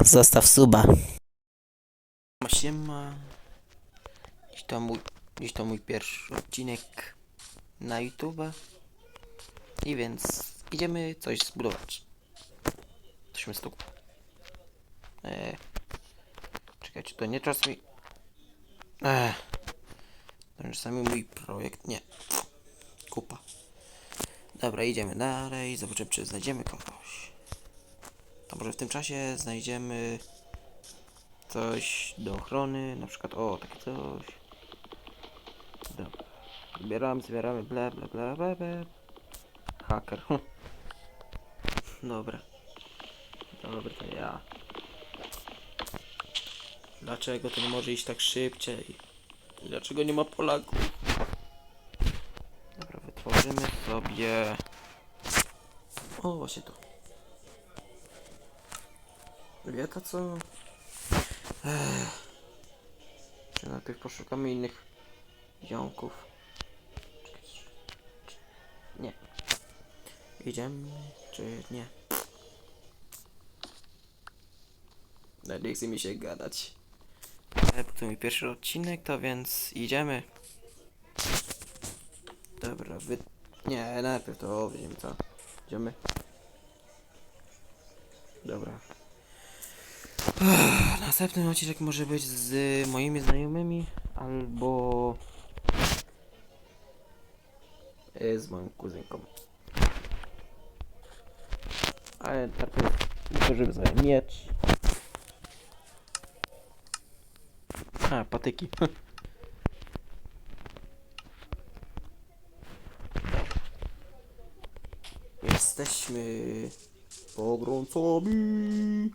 Zostaw suba. Siema. Dziś to mój, dziś to mój pierwszy odcinek na YouTube. I więc idziemy coś zbudować. Tośmy stuk. Eee. Czekajcie, to nie czas mi... Eee. To czasami mój projekt... Nie. Kupa. Dobra, idziemy dalej. Zobaczymy, czy znajdziemy kogoś. To może w tym czasie znajdziemy coś do ochrony, na przykład o, takie coś. Dobra. Zbieramy, zbieramy, bla bla bla bla bla. Haker. Dobra. Dobra, to ja. Dlaczego to nie może iść tak szybciej? Dlaczego nie ma Polaków? Dobra, wytworzymy sobie... O, właśnie to. To co? Ech. Czy najpierw poszukamy innych ziomków? Nie. Idziemy, czy nie? Nawet nie chce mi się gadać. To mój pierwszy odcinek, to więc idziemy. Dobra, wy... Nie, najpierw to widzimy co. Idziemy. Dobra. Następny odcinek może być z moimi znajomymi albo e, z moją kuzynką. Ale najpierw utworzymy sobie miecz. A, patyki. Jesteśmy pogrącami.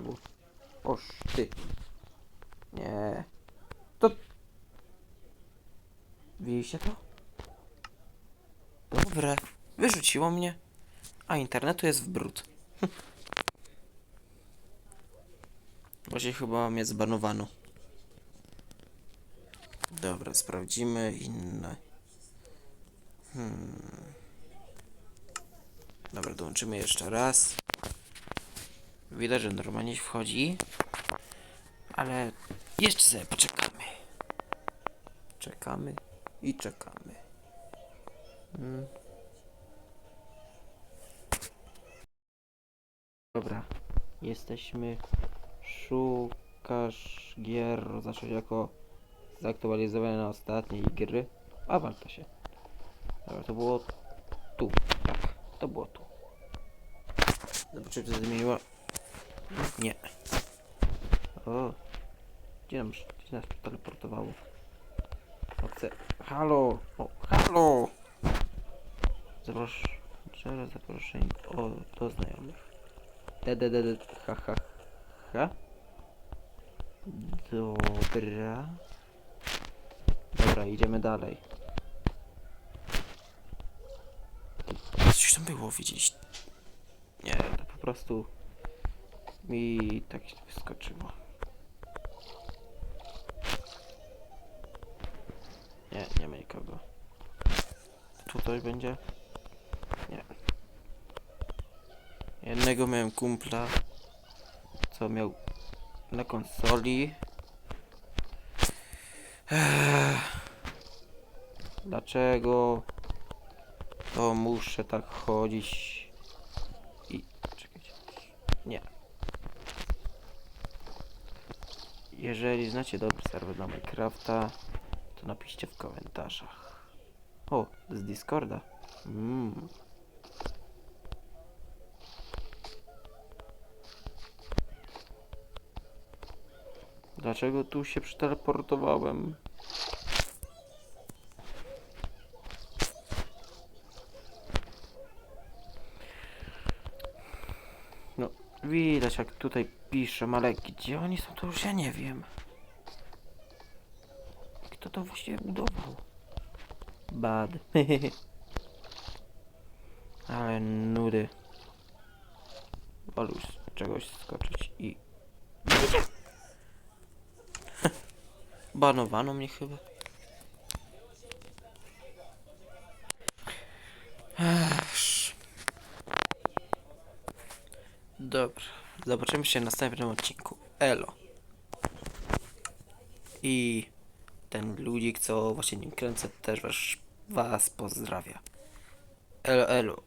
Było? Oż ty. Nie. To... Widzieliście to? Dobre. Wyrzuciło mnie. A internetu jest w brud. Właśnie chyba mnie zbanowano. Dobra, sprawdzimy inne. Hmm. Dobra, dołączymy jeszcze raz. Widać, że normalnie wchodzi. Ale jeszcze sobie poczekamy. Czekamy i czekamy. Mm. Dobra, jesteśmy. Szukasz gier zacząć jako zaktualizowane na ostatniej gry. A walka się. Dobra, to było tu. Tak, to było tu. Zobaczymy, czy to zmieniło. Nie. O. Gdzie nam, gdzie nas teleportowało? O, chcę. Halo! O, halo! Zaprosz... Czera zaproszeń o, do znajomych. D, d, d, d, ha, ha, ha. Dobra. Dobra, idziemy dalej. Coś tam było widzieć. Nie, to po prostu mi tak wyskoczyło. Nie, nie ma nikogo. Tutaj będzie? Nie. Jednego miałem kumpla, co miał na konsoli. Dlaczego to muszę tak chodzić i czekajcie. Nie. Jeżeli znacie dobry serwer dla Minecrafta, to napiszcie w komentarzach. O, z Discorda. Mm. Dlaczego tu się przeteleportowałem? No, widać jak tutaj piszę, ale gdzie oni są, to już ja nie wiem. Kto to właściwie budował? Bad. ale nudy. Wolę już z czegoś skoczyć i... Banowano mnie chyba. Ech. Dobra, zobaczymy się w następnym odcinku. Elo. I ten ludzik, co właśnie nim kręcę, też was, was pozdrawia. Elo, elo.